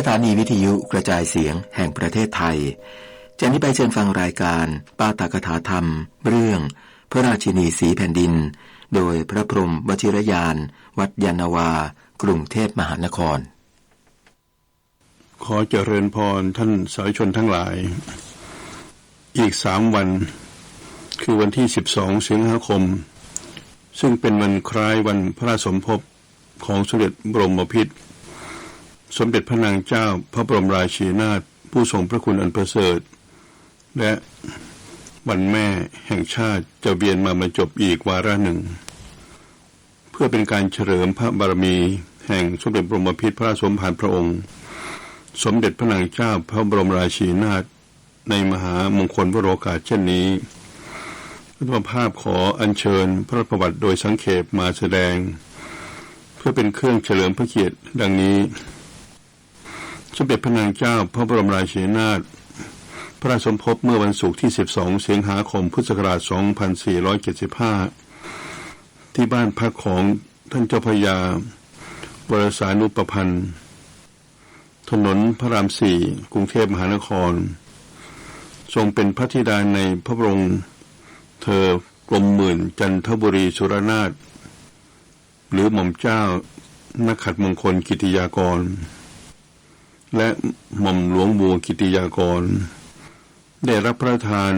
สถานีวิทยุกระจายเสียงแห่งประเทศไทยจะนี้ไปเชิญฟังรายการปาตากถาธรรม เรื่อง พระราชินีสีแผ่นดิน โดยพระพรมวชิรยาน วัดยานาวา กรุงเทพมหานคร ขอเจริญพรท่านสาธุชนทั้งหลาย อีกสามวัน คือวันที่12สิงหาคม ซึ่งเป็นวันคล้ายวันพระราชสมภพของสมเด็จบรมพิตร สมเด็จพระนางเจ้าพระบรมราชินีนาถผู้ทรงพระคุณอันประเสริฐ และวันแม่แห่งชาติจะเวียนมาบรรจบอีกวาระหนึ่ง เพื่อเป็นการเฉลิมพระบารมี แห่งสมเด็จบรมพิตรพระสมภารพระองค์ สมเด็จพระนางเจ้าพระบรมราชินีนาถในมหามงคลวโรกาสเช่นนี้รัฐภาพขออัญเชิญพระประวัติโดยสังเขปมาแสดง เพื่อเป็นเครื่องเฉลิมพระเกียรติดังนี้ สมเด็จพระนางเจ้า พระบรมราชินีนาถพระราชสมภพเมื่อวันศุกร์ที่ 12 สิงหาคม พุทธศักราช 2475 ที่บ้านพักของท่านเจ้าพระยาวรสานุปพันธ์ ถนนพระรามสี่กรุงเทพมหานคร ทรงเป็นพระธิดาในพระบรมเธอกรมหมื่นจันทบุรีสุรนาถหรือหม่อมเจ้านักขัดมงคลกิติยากร และหม่อมหลวงบัวกิติยากร ได้รับพระทาน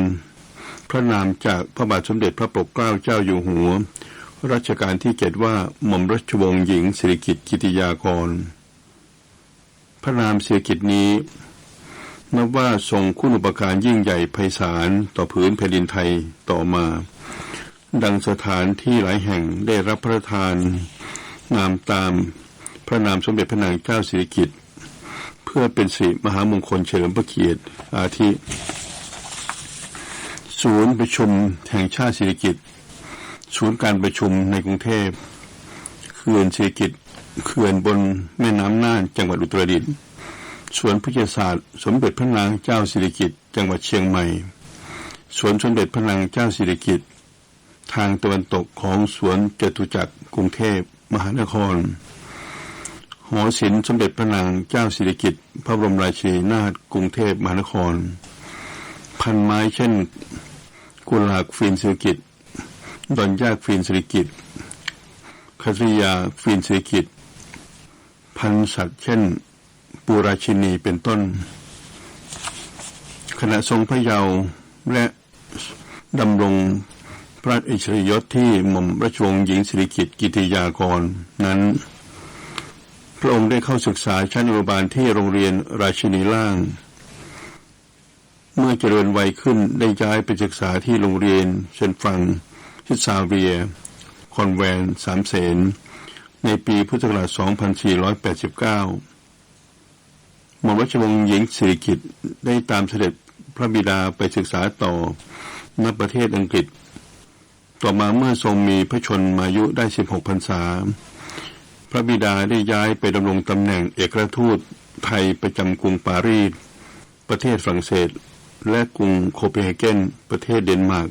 พระนามจากพระบาทสมเด็จพระปกเกล้าเจ้าอยู่หัว รัชกาลที่เจ็ดว่าหม่อมรัชวงศ์หญิงสิริกิติ์กิติยากร พระนามเสียกิจนี้นับว่าทรงคุณอุปการยิ่งใหญ่ไพศาลต่อผืนแผ่นดินไทยต่อมา ดังสถานที่หลายแห่งได้รับพระทานนามตามพระนามสมเด็จพระนางเจ้าสิริกิติ์ พื่อเป็นสิริมหามงคลเฉลิมพระเกียรติอาทิศูนย์ประชุมแห่งชาติสิริกิตศูนย์การประชุมในกรุงเทพเขื่อนสิริกิตเขื่อนบนแม่น้ำน่านจังหวัดอุตรดิตถ์สวนพฤกษศาสตร์ สมเด็จพระนางเจ้าสิริกิตจังหวัดเชียงใหม่ สวนสมเด็จพระนางเจ้าสิริกิตทางตะวันตกของสวนจตุจักรกรุงเทพมหานคร หอศิลป์สมเด็จพระนางเจ้าสิริกิติ์พระบรมราชินีนาถกรุงเทพมหานคร พันไม้เช่น กุหลาบฟินสิริกิติ์ดอนยากฟินสิริกิติ์คาตริยาฟินสิริกิติ์พันสัตว์เช่น ปูราชินีเป็นต้น ขณะทรงพระเยาว์และดำรงพระอิสริยศที่หม่อมราชวงศ์หญิงสิริกิติ์กิติยากรนั้น พระองค์ได้เข้าศึกษาชั้นอนุบาลที่โรงเรียนราชินีล่าง เมื่อเจริญวัยขึ้นได้ย้ายไปศึกษาที่โรงเรียนเชนฟังทิซาเวีย คอนแวนสามเสนในปีพุทธศักราช 2489 หม่อมราชวงศ์หญิงสิริกิตได้ตามเสด็จพระบิดาไปศึกษาต่อณประเทศอังกฤษ ต่อมาเมื่อทรงมีพระชนมายุได้ 16พรรษา พระบิดาได้ย้ายไปดำรงตำแหน่งเอกราชทูตไทยประจำกรุงปารีส ประเทศฝรั่งเศส และกรุงโคเปนเฮเกนประเทศเดนมาร์ก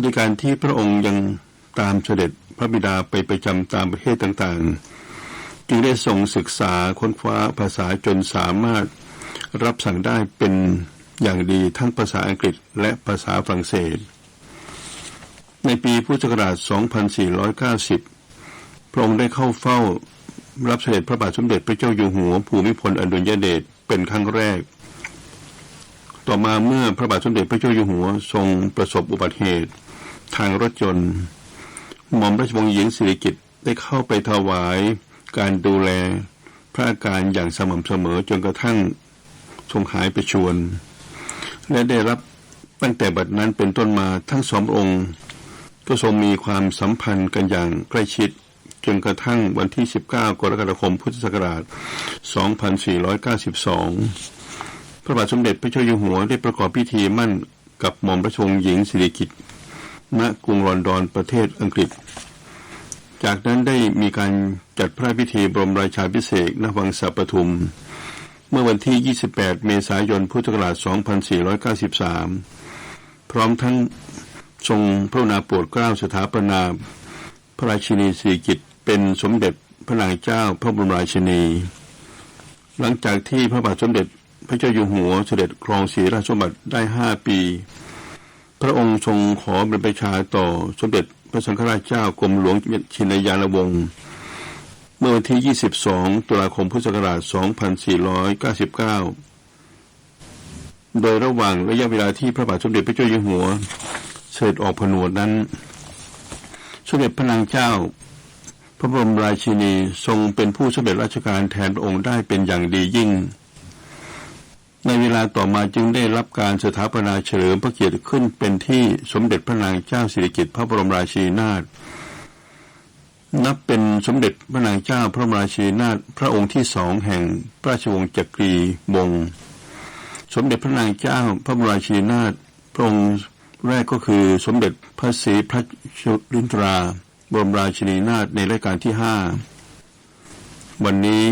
ด้วยการที่พระองค์ยังตามเสด็จพระบิดาไปประจำตามประเทศต่างๆ จึงได้ทรงศึกษาค้นคว้าภาษาจนสามารถรับสั่งได้เป็นอย่างดีทั้งภาษาอังกฤษและภาษาฝรั่งเศส ในปีพุทธศักราช 2490 พระองค์ได้เข้าเฝ้า รับเสด็จพระบาทสมเด็จพระเจ้าอยู่หัวภูมิพลอดุลยเดชเป็นครั้งแรก ต่อมาเมื่อพระบาทสมเด็จพระเจ้าอยู่หัว ทรงประสบอุบัติเหตุ ทางรถยนต์หม่อมราชวงศ์หญิงสิริกิติ์ได้เข้าไปถวาย การดูแลพระอาการอย่างสม่ำเสมอจนกระทั่งทรงหายไปชวน และได้รับตั้งแต่บัดนั้นเป็นต้นมาทั้งสององค์ ก็ทรงมีความสัมพันธ์กันอย่างใกล้ชิด จนกระทั่งวันที่ 19 กรกฎาคม พุทธศักราช 2492 พระบาทสมเด็จพระเจ้าอยู่หัวได้ประกอบพิธีมั่นกับหม่อมราชวงศ์หญิงสิริกิติ์ณกรุงลอนดอนประเทศอังกฤษ จากนั้นได้มีการจัดพระพิธีบรมราชาพิเศษณวังสะปทุม เมื่อวันที่ 28 เมษายน พุทธศักราช 2493 พร้อมทั้งทรงพระนาโปรดเกล้าสถาปนา พระราชินีสิริกิติ เป็นสมเด็จพระนางเจ้าพระบรมราชินี หลังจากที่พระบาทสมเด็จพระเจ้าอยู่หัวเสด็จครองศรีราชสมบัติได้ห้าปี พระองค์ทรงขอเป็นประชาต่อสมเด็จพระสังฆราชเจ้ากรมหลวงชินยานวงศ์เมื่อวันที่ 22 ตุลาคมพุทธศักราช 2499 โดยระหว่างระยะเวลาที่พระบาทสมเด็จพระเจ้าอยู่หัว เสด็จออกผนวดนั้น สมเด็จพระนางเจ้า ระบรมราชินีทรงเป็นผู้สำเร็จราชการแทนพระองค์ได้เป็นอย่างดียิ่ง ในเวลาต่อมาจึงได้รับการสถาปนาเฉลิมพระเกียรติขึ้นเป็นที่สมเด็จพระนางเจ้าสิริกิติ์พระบรมราชินีนาถนับเป็นสมเด็จพระนางเจ้าพระบรมราชินีนาถพระองค์ที่สองแห่งพระราชวงศ์จักรีวงศ์สมเด็จพระนางเจ้าพระบรมราชินีนาถพระองค์แรกก็คือสมเด็จพระศรีพระชรินทรา บรมราชินีนาถในรายการที่ห้าวันนี้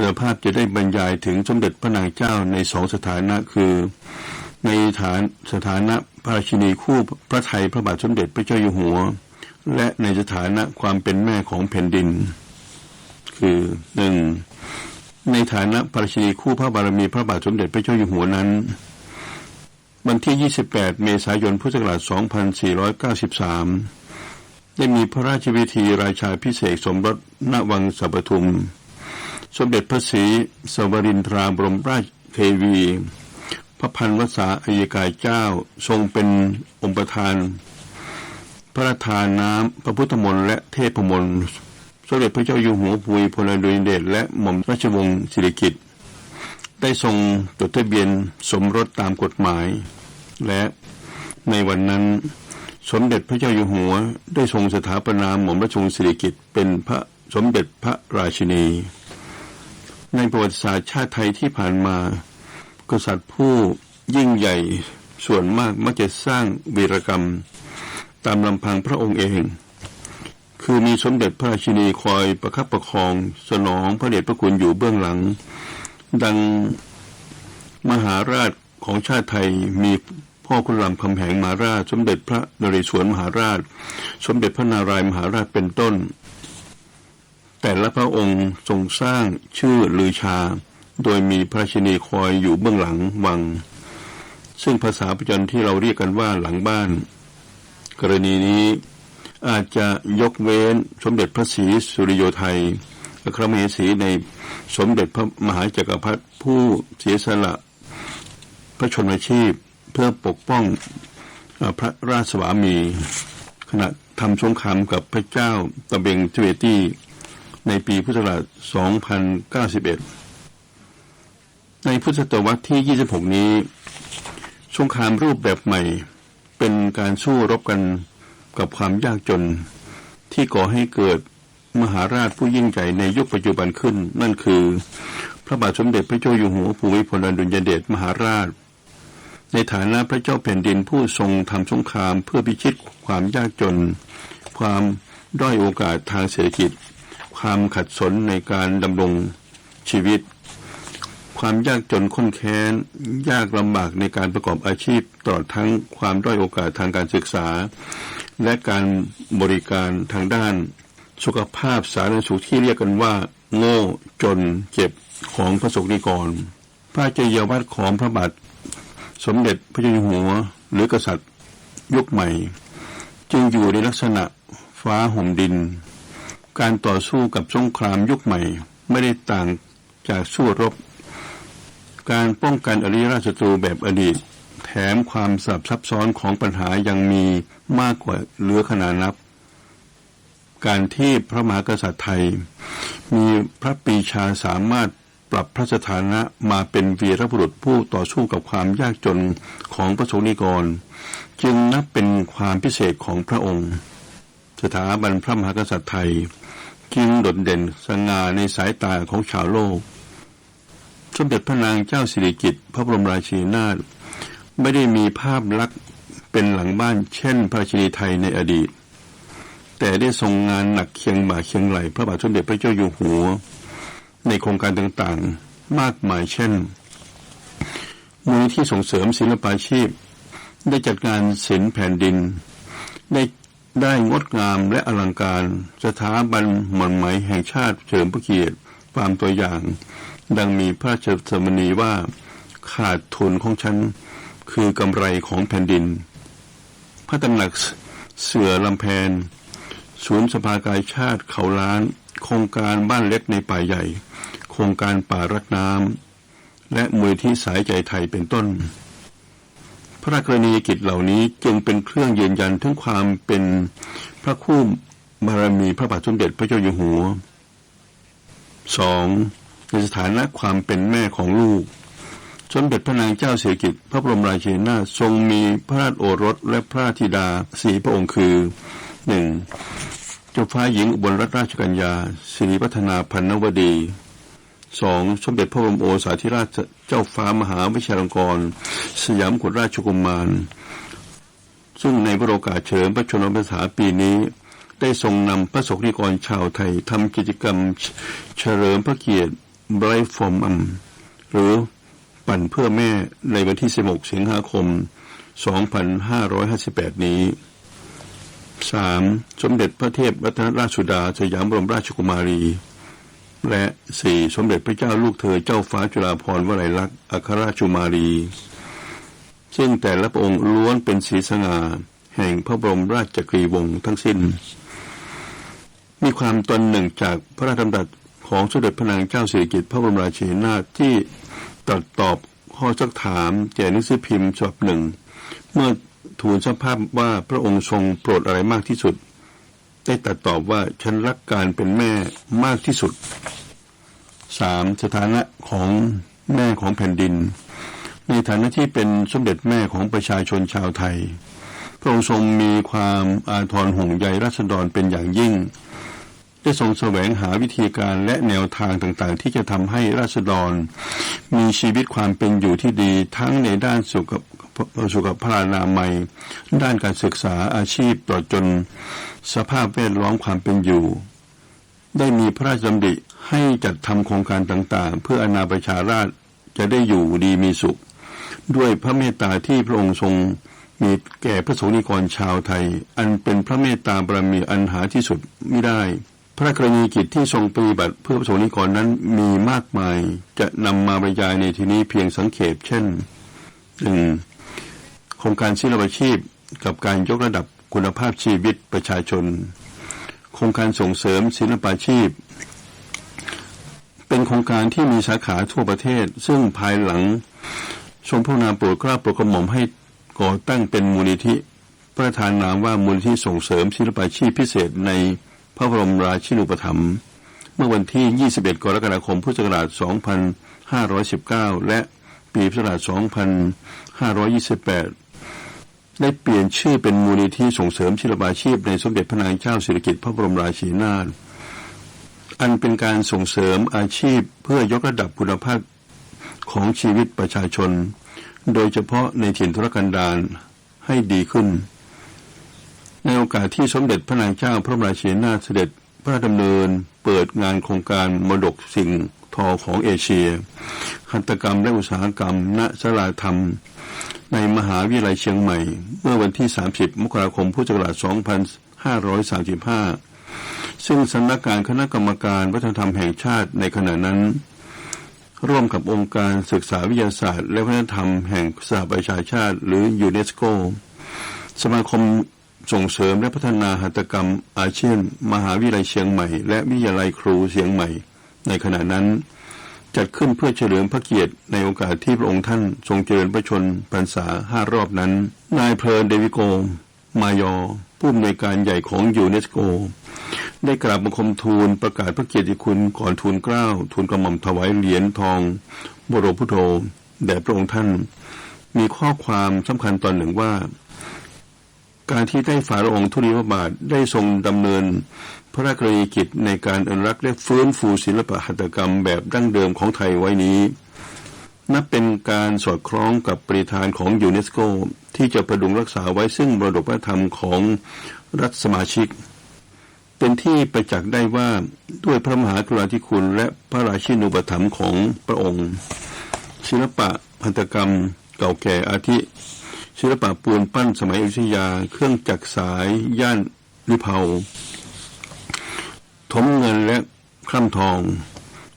เราภาพจะได้บรรยายถึงสมเด็จพระนางเจ้าในสองสถานะคือ ในฐานสถานะพระราชินีคู่พระไทยพระบาทสมเด็จพระเจ้าอยู่หัว และในสถานะความเป็นแม่ของแผ่นดิน คือหนึ่งในฐานะพระราชินีคู่พระบารมีพระบาทสมเด็จพระเจ้าอยู่หัวนั้น วันที่ 28 เมษายนพุทธศักราช 2493 ได้มีพระราชพิธีราชาพิเศษสมรสณวังสัปทุม สมเด็จพระศรีสวรินทราบรมราชเทวี พระพันวษาอัยกายเจ้าทรงเป็นองค์ประธาน พระราทานน้ำพระพุทธมนต์และเทพมนต์สมเด็จพระเจ้าอยู่หัวภูมิพลอดุลยเดชและหม่อมราชวงศ์สิริกิติ์ได้ทรงจดทะเบียนสมรสตามกฎหมาย และในวันนั้น สมเด็จพระเจ้าอยู่หัวได้ทรงสถาปนาหม่อมราชวงศ์สิริกิติ์เป็นพระสมเด็จพระราชินี ในประวัติศาสตร์ชาติไทยที่ผ่านมา กษัตริย์ผู้ยิ่งใหญ่ส่วนมากมักจะสร้างวีรกรรม ตามลำพังพระองค์เอง คือมีสมเด็จพระราชินีคอยประคับประคอง สนองพระเดชพระคุณอยู่เบื้องหลัง ดังมหาราชของชาติไทยมี พ่อคุณรามคำแหงมหาราช สมเด็จพระนเรศวรมหาราช สมเด็จพระนารายมหาราชเป็นต้น แต่ละพระองค์ทรงสร้างชื่อลือชา โดยมีพระชินีคอยอยู่เบื้องหลังวัง ซึ่งภาษาประจันที่เราเรียกกันว่าหลังบ้าน กรณีนี้อาจจะยกเว้นสมเด็จพระศรีสุริโยไทยอัครมเหสีในสมเด็จพระมหาจักรพรรดิผู้เสียสละ พระชนมชีพ เพื่อปกป้องพระราชสวามี ขณะทำสงครามกับพระเจ้าตะเบงเทเวตีในปีพุทธศักราช 2091 ในพุทธศตวรรษที่ 26 นี้ สงครามรูปแบบใหม่ เป็นการสู้รบกันกับความยากจน ที่ก่อให้เกิดมหาราชผู้ยิ่งใหญ่ในยุคปัจจุบันขึ้น นั่นคือ พระบาทสมเด็จพระเจ้าอยู่หัวภูมิพลอดุลยเดชมหาราช ในฐานะพระเจ้าแผ่นดินผู้ทรงทำสงครามเพื่อพิชิตความยากจน ความด้อยโอกาสทางเศรษฐกิจ ความขัดสนในการดำรงชีวิต ความยากจนข้นแค้น ยากลำบากในการประกอบอาชีพตลอดทั้งความด้อยโอกาสทางการศึกษา และการบริการทางด้าน สุขภาพสาธารณสุขที่เรียกกันว่า โง่จนเจ็บของพระสงฆ์นิกรพระเจ้าเยวัดของพระบาท สมเด็จพระเจ้าอยู่หัว หรือกษัตริย์ยุคใหม่ จึงอยู่ในลักษณะฟ้าห่มดิน การต่อสู้กับสงครามยุคใหม่ไม่ได้ต่างจากสู้รบ การป้องกันอริยราชศัตรูแบบอดีต แถมความสับซับซ้อนของปัญหายังมีมากกว่าเหลือขนานับ การที่พระมหากษัตริย์ไทย มีพระปีชาสามารถ ปรับพระสถานะมาเป็นวีรบุรุษผู้ต่อสู้กับความยากจนของพระสงฆ์นิกร จึงนับเป็นความพิเศษของพระองค์ สถาบันพระมหากษัตริย์ไทย จึงโดดเด่นสง่าในสายตาของชาวโลก สมเด็จพระนางเจ้าสิริกิติ์พระบรมราชินีนาถไม่ได้มีภาพลักษณ์เป็นหลังบ้านเช่นพระราชินีไทยในอดีต แต่ได้ทรงงานหนักเคียงบ่าเคียงไหลพระบาทสมเด็จพระเจ้าอยู่หัว ในโครงการต่างๆ มากมายเช่นมูลที่ส่งเสริมศิลปาชีพ ได้จัดงานศิลป์แผ่นดิน ได้ได้งดงามและอลังการ สถาบันหม่อนไหมแห่งชาติเฉลิมพระเกียรติความตัวอย่าง ดังมีพระราชสมณีว่าขาดทุนของฉัน คือกำไรของแผ่นดิน พระตำหนักเสือลำแพน ศูนย์สภากายชาติเขาล้าน โครงการบ้านเล็กในป่าใหญ่ โครงการป่ารักน้ำและมือที่สายใจไทยเป็นต้น พระกรณียกิจเหล่านี้จึงเป็นเครื่องยืนยันถึงความเป็นพระคู่บารมีพระบาทสมเด็จพระเจ้าอยู่หัวสองในสถานะความเป็นแม่ของลูก สมเด็จพระนางเจ้าสิริกิติ์พระบรมราชินีนาทรงมีพระราชโอรสและพระธิดาสี่พระองค์คือหนึ่งเจ้าฟ้าหญิงอุบลรัตนราชกัญญาสิริวัฒนาพันนวดี สองสมเด็จพระบรมโอษาธิราชเจ้าฟ้ามหาวิชาลงกร สยามกุฎราชกุมาร ซึ่งในพระโอกาสเฉลิมพระชนมพรรษาปีนี้ ได้ทรงนำพระสงฆ์นิกรชาวไทยทำกิจกรรมเฉลิมพระเกียรติไบรฟอร์มอัมหรือปั่นเพื่อแม่ในวันที่ 16 สิงหาคม 2558 นี้ 3. สมเด็จพระเทพรัตนราชสุดาสยามบรมราชกุมารี และ 4. สมเด็จพระเจ้าลูกเธอเจ้าฟ้าจุฬาภรณ์วลัยลักษณ์อัครราชุมารี ซึ่งแต่ละองค์ล้วนเป็นศีสง่าแห่งพระบรมราชกรีวงศ์ทั้งสิ้น มีความตนหนึ่งจากพระราชดำรัสของสมเด็จพระนางเจ้าสิริกิติ์พระบรมราชินีนาถที่ตรัสตอบข้อสักถามแก่นังสือพิมพ์ฉบับหนึ่ง เมื่อทูลสภาพว่าพระองค์ทรงโปรดอะไรมากที่สุด ได้ตัดตอบว่าฉันรักการเป็นแม่มากที่สุดสามสถานะของแม่ของแผ่นดิน ในฐานะที่เป็นสมเด็จแม่ของประชาชนชาวไทย พระองค์ทรงมีความอาทรห่วงใยรัษฎรเป็นอย่างยิ่ง ได้ทรงแสวงหาวิธีการและแนวทางต่างๆ ที่จะทำให้ราษฎร มีชีวิตความเป็นอยู่ที่ดี ทั้งในด้านสุขสุขภาพนามัย ด้านการศึกษาอาชีพตลอดจนสภาพแวดล้อมความเป็นอยู่ ได้มีพระราชดำริให้จัดทำโครงการต่างๆ เพื่ออนาประชาราชจะได้อยู่ดีมีสุข ด้วยพระเมตตาที่พระองค์ทรงมีแก่พระสงฆ์นิกรชาวไทย อันเป็นพระเมตตาบารมีอันหาที่สุดไม่ได้ พระกรณีกิจที่ทรงปฏิบัติเพื่อพระสงฆ์นิกรนั้นมีมากมายจะนำมาบรรยายในที่นี้เพียงสังเขปเช่นหนึ่งโครงการศิลปชีพกับการยกระดับคุณภาพชีวิตประชาชน โครงการส่งเสริมศิลปาชีพ เป็นโครงการที่มีสาขาทั่วประเทศ ซึ่งภายหลังทรงพระนามโปรดเกล้าโปรดกระหม่อมให้ก่อตั้งเป็นมูลนิธิ ประธานนามว่ามูลนิธิส่งเสริมศิลปาชีพพิเศษใน พระบรมราชินูปถัมภ์เมื่อวันที่ 21 กรกฎาคม พุทธศักราช 2519 และปีพุทธศักราช 2528 ได้เปลี่ยนชื่อเป็นมูลนิธิส่งเสริมศิลปาชีพในสมเด็จพระนางเจ้าสิริกิติ์พระบรมราชินีนาถ อันเป็นการส่งเสริมอาชีพเพื่อยกระดับคุณภาพของชีวิตประชาชน โดยเฉพาะในถิ่นทุรกันดารให้ดีขึ้น ในโอกาสที่สมเด็จพระนางเจ้าพระบรมราชินีนาถเสด็จพระราชดำเนินเปิดงานโครงการมรดกสิ่งทอของเอเชียหัตกรรมและอุตสาหกรรม ณสลาธรรม ในมหาวิทยาลัยเชียงใหม่ เมื่อวันที่ 30 มกราคมพุทธศักราช 2535 ซึ่งสำนักงานคณะกรรมการวัฒนธรรมแห่งชาติในขณะนั้น ร่วมกับองค์การศึกษาวิทยาศาสตร์ และวัฒนธรรมแห่งสหประชาชาติ หรือยูเนสโก สมาคม ส่งเสริมและพัฒนาหัตถกรรมอาเซียนมหาวิทยาลัยเชียงใหม่ และวิทยาลัยครูเชียงใหม่ ในขณะนั้น จัดขึ้นเพื่อเฉลิมพระเกียรติในโอกาสที่พระองค์ท่านทรงเจริญพระชนพรรษาห้ารอบนั้น นายเพลินเดวิโก มายอ ผู้อำนวยการใหญ่ของยูเนสโก ได้กราบบังคมทูลประกาศพระเกียรติคุณก่อนทูลเกล้าทูลกระหม่อมถวายเหรียญทอง บรมพุทโธแด่พระองค์ท่าน มีข้อความสำคัญตอนหนึ่งว่า การที่ได้ฝ่าพระองค์ทุลีพระบาทได้ทรงดำเนิน พระราชกรณียกิจในการอนุรักษ์และฟื้นฟูศิลปะหัตถกรรมแบบดั้งเดิมของไทยไว้นี้ นับเป็นการสอดคล้องกับปริธานของยูเนสโก ที่จะประดุงรักษาไว้ซึ่งมรดกวัฒนธรรมของรัฐสมาชิก เป็นที่ประจักษ์ได้ว่าด้วยพระมหากรุณาธิคุณและพระราชินูปถัมภ์ของพระองค์ ศิลปะหัตถกรรมเก่าแก่อาทิ ศิลปะปูนปั้นสมัยอยุธยา เครื่องจักรสายย่านลิเผาถมเงินและคร่ำทอง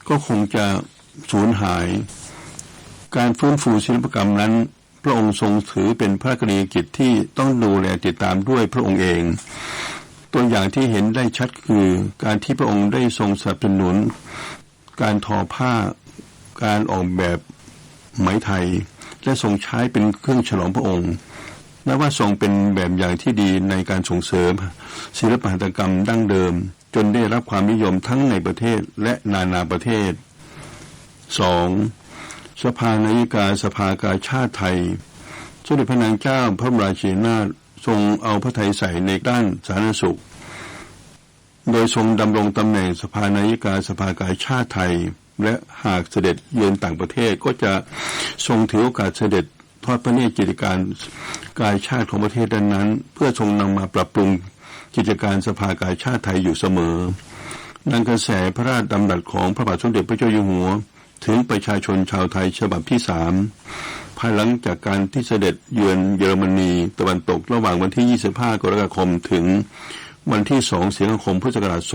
ก็คงจะสูญหาย การฟื้นฟูศิลปกรรมนั้น พระองค์ทรงถือเป็นพระกรณียกิจที่ต้องดูแลติดตามด้วยพระองค์เอง ตัวอย่างที่เห็นได้ชัดคือการที่พระองค์ได้ทรงสนับสนุน การทอผ้า การออกแบบไหมไทย และทรงใช้เป็นเครื่องฉลองพระองค์นับว่าทรงเป็นแบบอย่างที่ดีในการส่งเสริม ศิลปหัตถกรรมดั้งเดิม จนได้รับความนิยมทั้งในประเทศและนานาประเทศ 2. สภานายิกาสภากาชาติไทยสมเด็จพระนางเจ้าพระบรมาชินีนาถทรงเอาพระไทยใส่ในด้านสาธารณสุข โดยทรงดำรงตำแหน่งสภานายิกาสภากาชาติไทย และหากเสด็จเยือนต่างประเทศก็จะทรงถือโอกาสเสด็จทอดพระเนตรกิจการกายชาติของประเทศนั้น เพื่อทรงนำมาปรับปรุงกิจการสภากายชาติไทยอยู่เสมอดังกระแสพระราชดำรัสของพระบาทสมเด็จพระเจ้าอยู่หัว ถึงประชาชนชาวไทยฉบับที่สามภายหลังจากการที่เสด็จเยือนเยอรมนีตะวันตกระหว่างวันที่ 25 กรกฎาคมถึง วันที่2สิงหาคมพุทธศักราช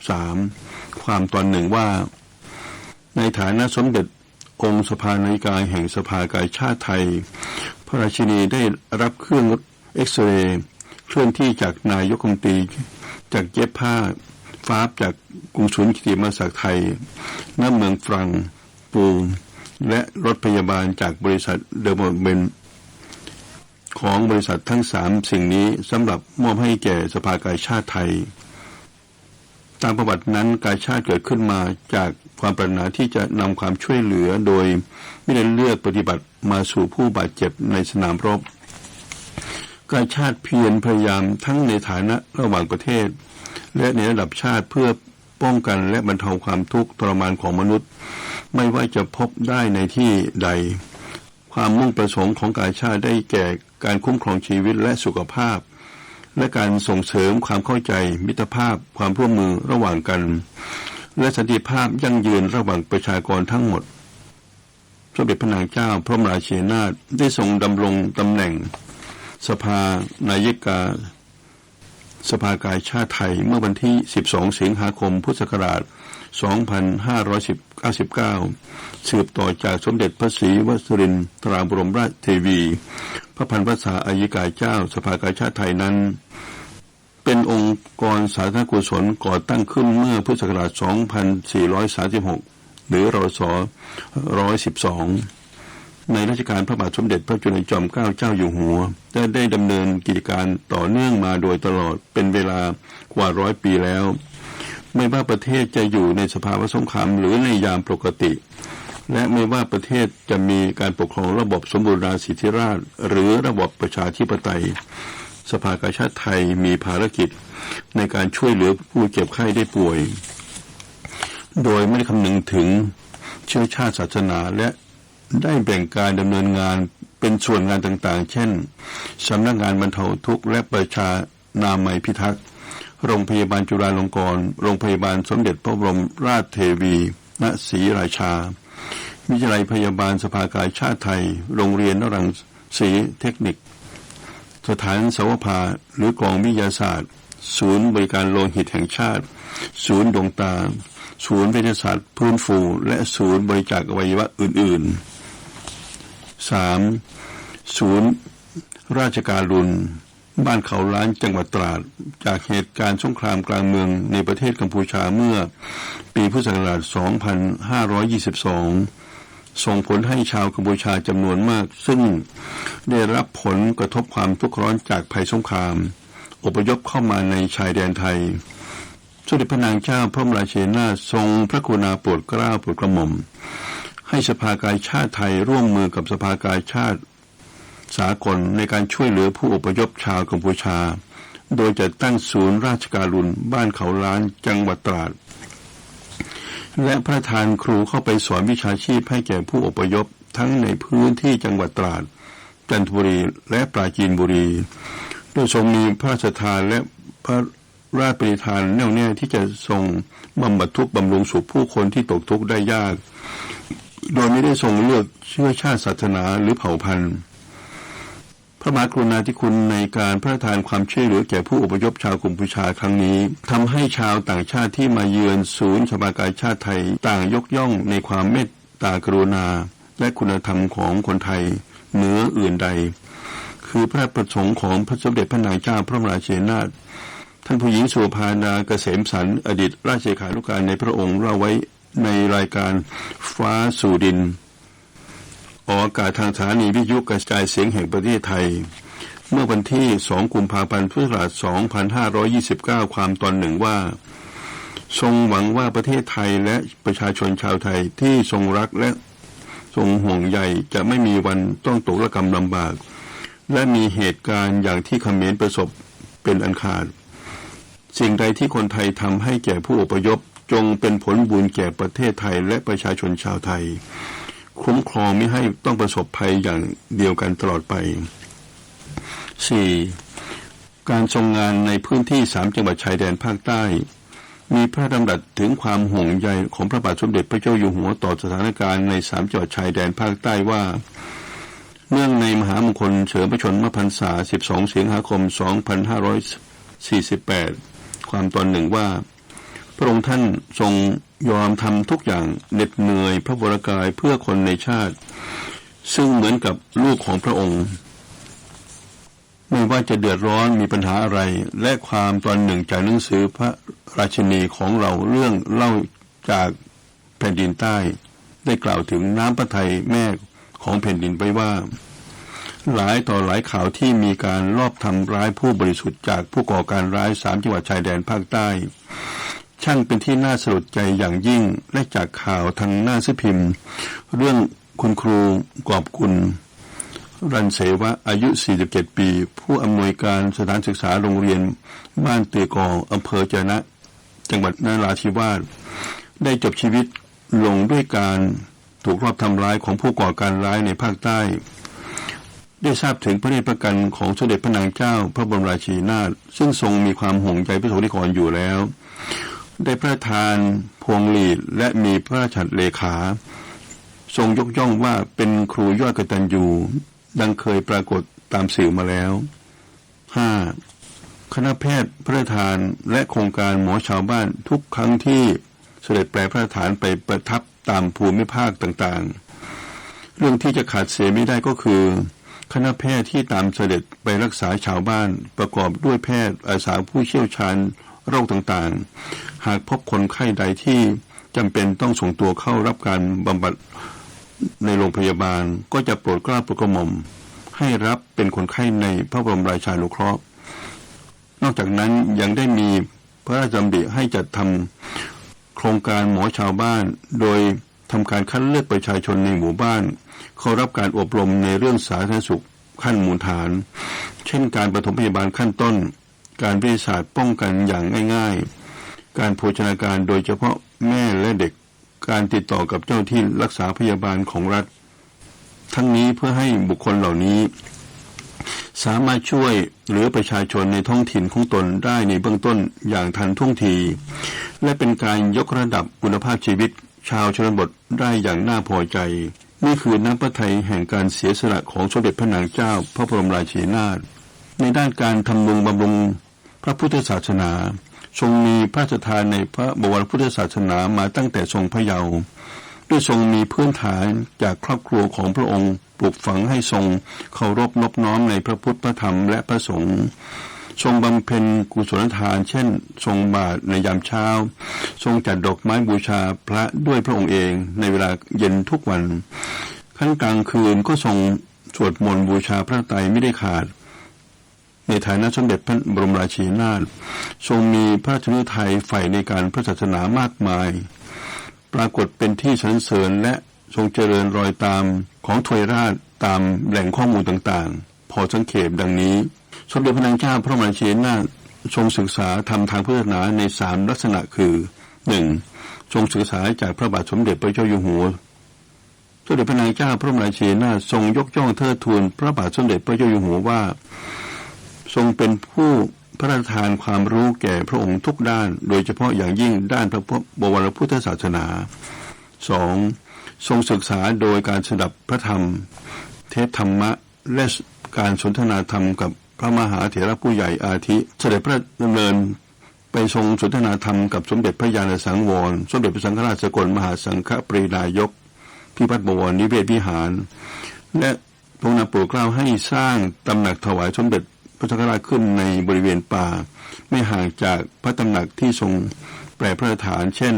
2503 ความตอนหนึ่งว่า ในฐานะสมเด็จองค์สภานาฬิกาแห่งสภากาชาติไทย พระราชินีได้รับเครื่องเอ็กซเรย์เคลื่อนที่จากนายกรัฐมนตรีจากเย็บผ้าฟ้าบจากกรุงศูนย์กิติมาศักดิ์ไทยณเมืองฟรังปูและรถพยาบาลจากบริษัทเดอร์โมเบน ของบริษัททั้งสามสิ่งนี้สำหรับมอบให้แก่สภากาชาติไทย ตามประวัตินั้นกาชาติเกิดขึ้นมาจากความปรารถนาที่จะนำความช่วยเหลือโดยไม่ได้เลือกปฏิบัติมาสู่ผู้บาดเจ็บในสนามรบกาชาติเพียรพยายามทั้งในฐานะระหว่างประเทศ และในระดับชาติเพื่อป้องกันและบรรเทาความทุกข์ทรมานของมนุษย์ ไม่ว่าจะพบได้ในที่ใด ความมุ่งประสงค์ของกาชาติได้แก่ การคุ้มครองชีวิตและสุขภาพ และการส่งเสริมความเข้าใจ มิตรภาพ ความร่วมมือระหว่างกัน และสันติภาพยั่งยืนระหว่างประชากรทั้งหมดสมเด็จพระนางเจ้าพระมราชินีนาถได้ทรงดำรงตำแหน่ง สภานายกา สภากายชาติไทยเมื่อวันที่ 12 สิงหาคม พุทธศักราช 2510 2599 สืบต่อจากสมเด็จพระศรีวสรินทราบรมราชเทวี พระพันวษาอายิกาเจ้าสภากาชาติไทยนั้น เป็นองค์กรสาธารณกุศลก่อตั้งขึ้นเมื่อพุทธศักราช 2436 หรือรศ112ในรัชกาลพระบาทสมเด็จพระจุลจอมเกล้าเจ้าอยู่หัวได้ได้ดำเนินกิจการต่อเนื่องมาโดยตลอดเป็นเวลากว่าร้อยปีแล้ว ไม่ว่าประเทศจะอยู่ในสภาวะสงครามหรือในยามปกติ และไม่ว่าประเทศจะมีการปกครองระบบสมบูรณาสิทธิราชหรือระบบประชาธิปไตย สภากาชาติไทยมีภารกิจในการช่วยเหลือผู้เจ็บไข้ได้ป่วย โดยไม่ได้คำนึงถึงเชื้อชาติศาสนาและได้แบ่งการดำเนินงานเป็นส่วนงานต่างๆ เช่นสำนักงานบรรเทาทุกข์และประชานามัยพิทักษ์ โรงพยาบาลจุฬาลงกรณ์ โรงพยาบาลสมเด็จพระบรมราชเทวีณศรีราชา วิทยาลัยพยาบาลสภากาชาติไทย โรงเรียนนรังสีเทคนิค สถานสวภาหรือกองวิทยาศาสตร์ ศูนย์บริการโลหิตแห่งชาติ ศูนย์ดวงตา ศูนย์วิทยาศาสตร์พื้นฟู และศูนย์บริจาคอวัยวะอื่นๆ 3. ศูนย์ราชการรุน บ้านเขาล้านจังหวัดตราด จากเหตุการณ์สงครามกลางเมืองในประเทศกัมพูชาเมื่อปีพุทธศักราช 2522 ส่งผลให้ชาวกัมพูชาจำนวนมาก ซึ่งได้รับผลกระทบความทุกข์ร้อนจากภัยสงคราม อพยพเข้ามาในชายแดนไทยสมเด็จพระนางเจ้าพระบรมราชินีนาทรงพระกรุณาโปรดเกล้าโปรดกระหม่อมให้สภากาชาติไทยร่วมมือกับสภากาชาติ สากลในการช่วยเหลือผู้อพยพชาวกัมพูชา โดยจะตั้งศูนย์ราชการุนบ้านเขาล้านจังหวัดตราด และพระทานครูเข้าไปสอนวิชาชีพให้แก่ผู้อพยพทั้งในพื้นที่จังหวัดตราด จันทบุรีและปราจีนบุรีโดยทรงมีพระราชทานและพระราชปริทานแน่วแน่ที่จะทรงบำบัดทุกข์บำรุงสุขผู้คนที่ตกทุกข์ได้ยาก โดยไม่ได้ทรงเลือกเชื้อชาติศาสนาหรือเผ่าพันธุ์ พระมหากรุณาธิคุณในการพระราชทานความช่วยเหลือแก่ผู้อพยพชาวกัมพูชาครั้งนี้ทำให้ชาวต่างชาติที่มาเยือนศูนย์สภากาชาติไทยต่างยกย่องในความเมตตากรุณา และคุณธรรมของคนไทยเหนืออื่นใด คือพระประสงค์ของพระสมเด็จพระนางเจ้าพระบรมราชินาถท่านผู้หญิงสุภานาเกษมสันอดีตราชเลขานุการในพระองค์เล่าไว้ในรายการฟ้าสู่ดิน ออกอากาศทางสถานีวิทยุกระจายเสียงแห่งประเทศไทย เมื่อวันที่ 2 กุมภาพันธ์พุทธศักราช 2529 ความตอนหนึ่งว่า ทรงหวังว่าประเทศไทยและประชาชนชาวไทยที่ทรงรักและทรงห่วงใยจะไม่มีวันต้องตกระกรรมลำบาก และมีเหตุการณ์อย่างที่เขมรประสบเป็นอันขาด สิ่งใดที่คนไทยทำให้แก่ผู้อพยพจงเป็นผลบุญแก่ประเทศไทยและประชาชนชาวไทย คุ้มครองไม่ให้ต้องประสบภัยอย่างเดียวกันตลอดไป 4. การทรงงานในพื้นที่สามจังหวัดชายแดนภาคใต้ มีพระดำรัสถึงความห่วงใยของพระบาทสมเด็จพระเจ้าอยู่หัวต่อสถานการณ์ในสามจังหวัดชายแดนภาคใต้ว่าเนื่องในมหามงคลเฉลิมพระชนมพรรษา 12 สิงหาคม 2548 ความตอนหนึ่งว่า พระองค์ท่านทรง ยอมทำทุกอย่างเหน็ดเหนื่อยพระวรกายเพื่อคนในชาติ ซึ่งเหมือนกับลูกของพระองค์ ไม่ว่าจะเดือดร้อนมีปัญหาอะไร และความตอนหนึ่งจากหนังสือพระราชินีของเราเรื่องเล่าจากแผ่นดินใต้ ได้กล่าวถึงน้ำพระทัยแม่ของแผ่นดินไว้ว่า หลายต่อหลายข่าวที่มีการลอบทำร้ายผู้บริสุทธิ์จากผู้ก่อการร้ายสามจังหวัดชายแดนภาคใต้ ช่างเป็นที่น่าสลดใจอย่างยิ่งและจากข่าวทางหน้าสือพิมพ์ เรื่องคุณครูกอบกุลรันเสวะอายุ 47 ปี ผู้อำนวยการสถานศึกษาโรงเรียน บ้านเตือกออำเภอเจนะ จังหวัดนราธิวาสได้จบชีวิตลงด้วยการถูกรอบทำร้ายของผู้ก่อการร้ายในภาคใต้ ได้ทราบถึงพระเดชประกันของสมเด็จพระนางเจ้าพระบรมราชินีนาถซึ่งทรงมีความห่วงใยพระสงฆ์นิกรอยู่แล้ว ได้พระราชทานพวงหลีดและมีพระราชเลขา ทรงยกย่องว่าเป็นครูยอดกตัญญูดังเคยปรากฏตามสื่อมาแล้ว 5. คณะแพทย์พระราชทานและโครงการหมอชาวบ้านทุกครั้งที่เสด็จแปรพระราชฐานไปประทับตามภูมิภาคต่างๆ เรื่องที่จะขาดเสียไม่ได้ก็คือ คณะแพทย์ที่ตามเสด็จไปรักษาชาวบ้านประกอบด้วยแพทย์อาสาผู้เชี่ยวชาญ โรคต่างๆ หากพบคนไข้ใดที่จำเป็นต้องส่งตัวเข้ารับการบำบัดในโรงพยาบาลก็จะโปรดกล้าโปรดกระหม่อมให้รับเป็นคนไข้ในพระบรมราชานุเคราะห์ นอกจากนั้นยังได้มีพระราชดำริให้จัดทำโครงการหมอชาวบ้าน โดยทำการคัดเลือกประชาชนในหมู่บ้าน เข้ารับการอบรมในเรื่องสาธารณสุขขั้นมูลฐาน เช่นการปฐมพยาบาลขั้นต้น การวิทยาศาสตร์ป้องกันอย่างง่ายๆ การโภชนาการโดยเฉพาะแม่และเด็ก การติดต่อกับเจ้าที่รักษาพยาบาลของรัฐ ทั้งนี้เพื่อให้บุคคลเหล่านี้ สามารถช่วยเหลือประชาชนในท้องถิ่นของตนได้ในเบื้องต้นอย่างทันท่วงที และเป็นการยกระดับคุณภาพชีวิต ชาวชนบทได้อย่างน่าพอใจนี่คือน้ำพระทัยแห่งการเสียสละของสมเด็จพระนางเจ้าพระบรมราชินีนาถ ในด้านการทำนุงบำรุงพระพุทธศาสนา ทรงมีพระราชทานในพระบวรพุทธศาสนามาตั้งแต่ทรงพระเยาว์ด้วยทรงมีพื้นฐานจากครอบครัวของพระองค์ปลูกฝังให้ทรงเคารพนบน้อมในพระพุทธพระธรรมและพระสงฆ์ทรงบำเพ็ญกุศลทาน เช่น ทรงบาตรในยามเช้า ทรงจัดดอกไม้บูชาพระด้วยพระองค์เองในเวลาเย็นทุกวันขั้นกลางคืนก็ทรงสวดมนต์บูชาพระไตรไม่ได้ขาด ในฐานะสมเด็จพระบรมราชินีนาถทรงมีพระราชนุทัยใฝ่ในการพระศาสนามากมาย ปรากฏเป็นที่สรรเสริญและทรงเจริญรอยตามของทวยราชตามแหล่งข้อมูลต่างๆ พอสังเขปดังนี้ สมเด็จพระนางเจ้าพระมราชินีนาทรงศึกษาทำทางพุทธศาสนาในสามลักษณะคือหนึ่งทรงศึกษาจากพระบาทสมเด็จพระเจ้าอยู่หัวสมเด็จพระนางเจ้าพระมราชินีนาทรงยกย่องเทิดทูนพระบาทสมเด็จพระเจ้าอยู่หัวว่า ทรงเป็นผู้พระราชทานความรู้แก่พระองค์ทุกด้าน โดยเฉพาะอย่างยิ่งด้านพระบวรพุทธศาสนา 2. ทรงศึกษาโดยการสดับพระธรรม เทศธรรมะและการสนทนาธรรมกับพระมหาเถระผู้ใหญ่อาทิ เสด็จพระดำเนินไปทรงสนทนาธรรมกับสมเด็จพระยาณสังวร สมเด็จพระสังฆราชสกลมหาสังฆปรีนายก พิพัฒน์บวรนิเวศวิหาร และทรงนำโปรดเกล้าให้สร้างตำหนักถวายสมเด็จ ระสังฆราชขึ้นในบริเวณป่า ไม่ห่างจากพระตำหนักที่ทรงแปรพระราชฐาน เช่น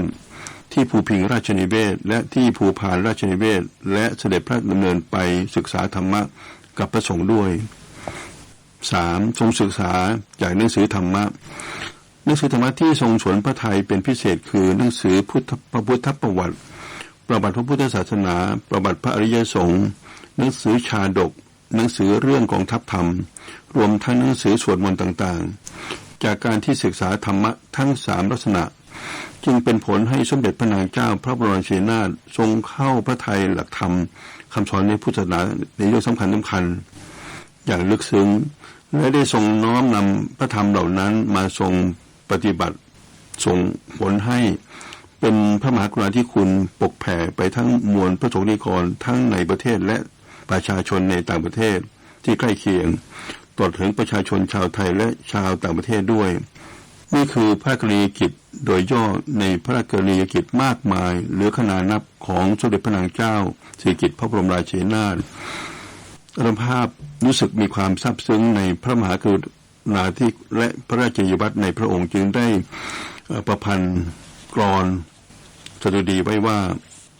ที่ภูพิงราชนิเวศ และที่ภูพานราชนิเวศ และเสด็จพระดำเนินไปศึกษาธรรมะกับพระสงฆ์ด้วย 3. ทรงศึกษาจากหนังสือธรรมะหนังสือธรรมะที่ทรงสวนพระไทยเป็นพิเศษคือหนังสือพุทธพระพุทธประวัติ ประวัติพระพุทธศาสนา ประวัติพระอริยสงฆ์หนังสือชาดก หนังสือเรื่องกองทัพธรรม รวมทั้งหนังสือสวดมนต์ต่างๆ จากการที่ศึกษาธรรมะทั้งสามลักษณะ จึงเป็นผลให้สมเด็จพระนางเจ้าพระบรมชินาถทรงเข้าพระทัยหลักธรรมคำสอนในพุทธศาสนาในเรื่องสำคัญสำคัญ อย่างลึกซึ้งและได้ทรงน้อมนำพระธรรมเหล่านั้นมาทรงปฏิบัติส่งผลให้เป็นพระมหากรุณาธิคุณปกแผ่ไปทั้งมวลพระสงฆ์นิกรทั้งในประเทศและประชาชนในต่างประเทศที่ใกล้เคียง ตลอดถึงประชาชนชาวไทยและชาวต่างประเทศด้วย นี่คือพระกรณียกิจโดยย่อในพระกรณียกิจมากมายเหลือขนานับของสมเด็จพระนางเจ้าสิริกิติ์พระบรมราชินีนาถอนุภาพรู้สึกมีความซาบซึ้งในพระมหากรุณาธิและพระราชยวัตรในพระองค์จึงได้ประพันธ์กรอนสดุดีไว้ว่า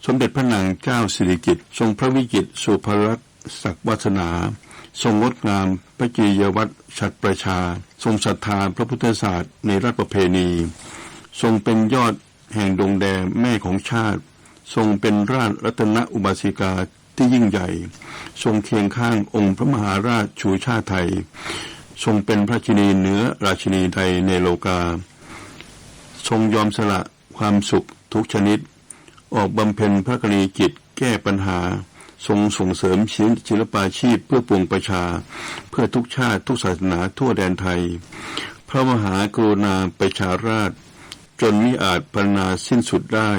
สมเด็จพระนางเจ้าสิริกิติ์ทรงพระวิจิตรสุภรัตน์ศักดิ์วัฒนา ทรงงดงาม พระจียวัตรฉัตรประชา ทรงศรัทธาพระพุทธศาสตร์ในรัฐประเพณี ทรงเป็นยอดแห่งดวงแดงแม่ของชาติ ทรงเป็นราชรัตนอุบาสิกาที่ยิ่งใหญ่ ทรงเคียงข้างองค์พระมหาราชชูชาติไทย ทรงเป็นพระชินีเหนือราชินีไทยในโลกา ทรงยอมสละความสุขทุกชนิด ออกบำเพ็ญพระกรณีกิจแก้ปัญหา ทรงส่งเสริมศิลปาชีพเพื่อปวงประชา เพื่อทุกชาติทุกศาสนาทั่วแดนไทย พระมหากรุณาประชาราช จนมิอาจพรรณนาสิ้นสุดได้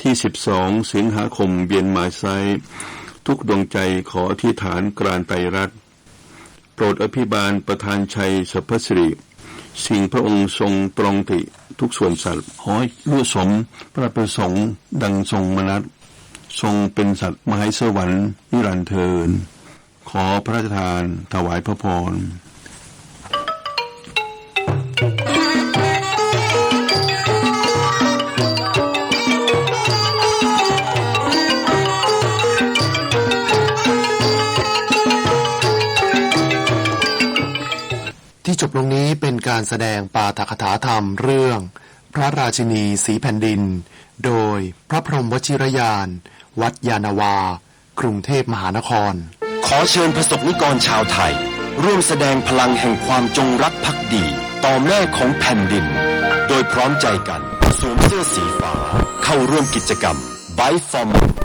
ที่ 12 สิงหาคมเบียนหมายไซทุกดวงใจขอที่ฐานกรานไตรรัตโปรดอภิบาลประธานชัยสัพพสิริสิ่งพระองค์ทรงตรองติทุกส่วนสัตว์ขอให้รู้สมพระประสงค์ดังทรงมนัส ทรงเป็นสัตว์มหาสวรรค์นิรันดร์เทิน ขอพระราชทานถวายพระพรที่จบลงนี้เป็นการแสดงปาฐกถาธรรมเรื่อง พระราชินีสีแผ่นดิน โดยพระพรหมวชิรยาน วัดยานาวา กรุงเทพมหานคร ขอเชิญประสบนิกรชาวไทย ร่วมแสดงพลังแห่งความจงรักภักดี ต่อแม่ของแผ่นดิน โดยพร้อมใจกัน สวมเสื้อสีฟ้า เข้าร่วมกิจกรรม b y from